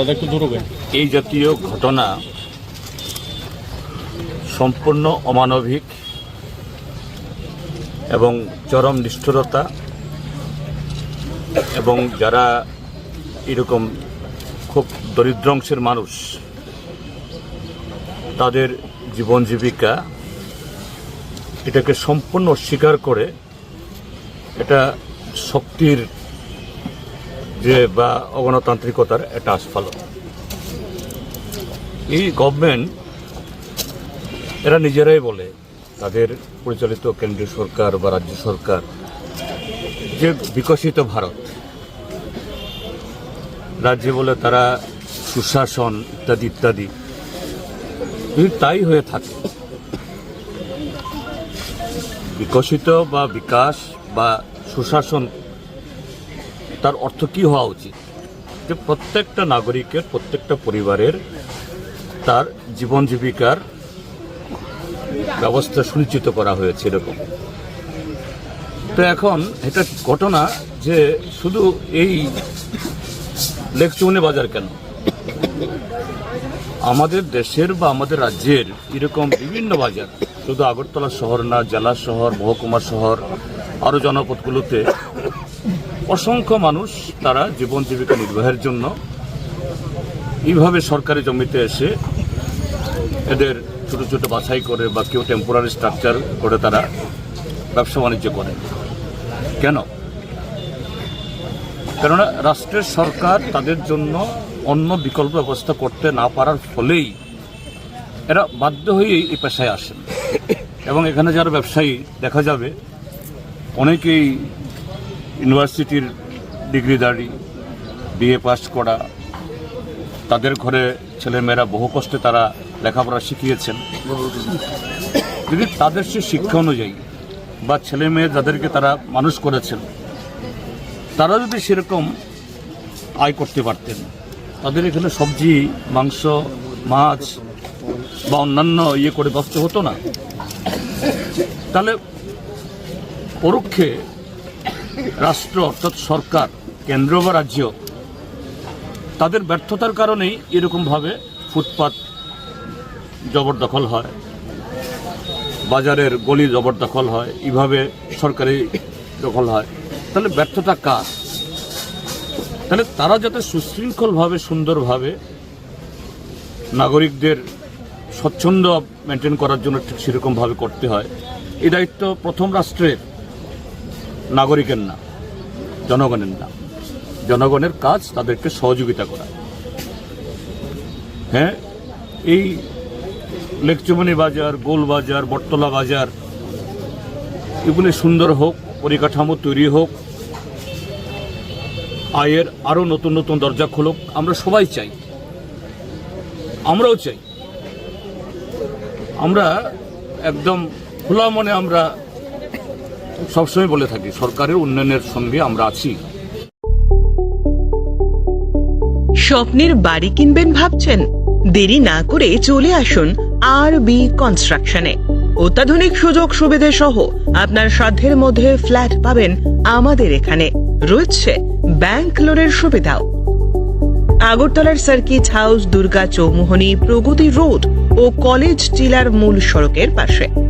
দাদা, একটু ধরবে এই জাতীয় ঘটনা সম্পূর্ণ অমানবিক এবং চরম নিষ্ঠুরতা এবং যারা এরকম খুব দরিদ্র অংশের মানুষ, তাদের জীবন জীবিকা এটাকে সম্পূর্ণ অস্বীকার করে এটা শক্তির যে বা অগণতান্ত্রিকতার একটা আস্ফালন। এই গভর্নমেন্ট এরা নিজেরাই বলে, তাদের পরিচালিত কেন্দ্রীয় সরকার বা রাজ্য সরকার, যে বিকশিত ভারত, রাজ্যে বলে তারা সুশাসন ইত্যাদি ইত্যাদি, যদি তাই হয়ে থাকে, বিকশিত বা বিকাশ বা সুশাসন তার অর্থ কি হওয়া উচিত? যে প্রত্যেকটা নাগরিকের, প্রত্যেকটা পরিবারের তার জীবন জীবিকার ব্যবস্থা সুনিশ্চিত করা হয়েছে এরকম। তো এখন এটা ঘটনা যে শুধু এই লেকচুমনি বাজার কেন? আমাদের দেশের বা আমাদের রাজ্যের এরকম বিভিন্ন বাজার, শুধু আগরতলা শহর না, জেলা শহর, মহকুমা শহর আরও জনপদগুলোতে অসংখ্য মানুষ তারা জীবন জীবিকা নির্বাহের জন্য এইভাবে সরকারি জমিতে এসে এদের ছোট ছোট বাছাই করে বা কেউ টেম্পোরারি স্ট্রাকচার করে তারা ব্যবসা বাণিজ্য করে। কেন? কেননা রাষ্ট্রের সরকার তাদের জন্য অন্য বিকল্প ব্যবস্থা করতে না পারার ফলেই এরা বাধ্য হয়েই এই পেশায় আসেন। এবং এখানে যারা ব্যবসায়ী, দেখা যাবে, অনেকেই ইউনিভার্সিটির ডিগ্রিধারী বিএ পাস করা, তাদের ঘরে ছেলেমেয়েরা বহু কষ্টে তারা লেখাপড়া শিখিয়েছেন। যদি তাদের সে শিক্ষা অনুযায়ী বা ছেলে মেয়ে যাদেরকে তারা মানুষ করেছেন, তারা যদি সেরকম আয় করতে পারতেন, তাদের এখানে সবজি, মাংস, মাছ বা অন্যান্য ইয়ে করে ব্যস্ত হতো না। তাহলে পরোক্ষে রাষ্ট্র অর্থাৎ সরকার, কেন্দ্র বা রাজ্য, তাদের ব্যর্থতার কারণেই এরকমভাবে ফুটপাত জবরদখল হয়, বাজারের গলি জবরদখল হয়, এইভাবে সরকারি দখল হয়। তাহলে ব্যর্থতা কার? তাহলে তারা যাতে সুশৃঙ্খলভাবে, সুন্দরভাবে নাগরিকদের স্বচ্ছন্দ মেনটেন করার জন্য ঠিক সেরকমভাবে করতে হয়, এই দায়িত্ব প্রথম রাষ্ট্রের। নাগরিকের না জনগণের না জনগণের কাজ তাদেরকে সহযোগিতা করা। হ্যাঁ এই লেকচুমনি বাজার, গোল বাজার, বটতলা বাজার, এগুলি সুন্দর হোক, পরিকাঠামো তৈরি হোক, আয়ের আরও নতুন নতুন দরজা খুলুক, আমরা সবাই চাই। আমরাও চাই। আমরা একদম খোলা মনে আমরা সবসময় বলে থাকি, সরকারের উন্নয়নের সঙ্গে আমরা আছি। স্বপ্নের বাড়ি কিনবেন ভাবছেন? দেরি না করে চলে আসুন আর বি কনস্ট্রাকশনে অত্যাধুনিক সুযোগ সুবিধে সহ আপনার সাধ্যের মধ্যে ফ্ল্যাট পাবেন আমাদের এখানে। রয়েছে ব্যাংক লোনের সুবিধাও। আগরতলার circuit house, Durga Choumuhani, Pragati road ও কলেজ টিলার মূল সড়কের পাশে।